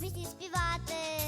пісні співати.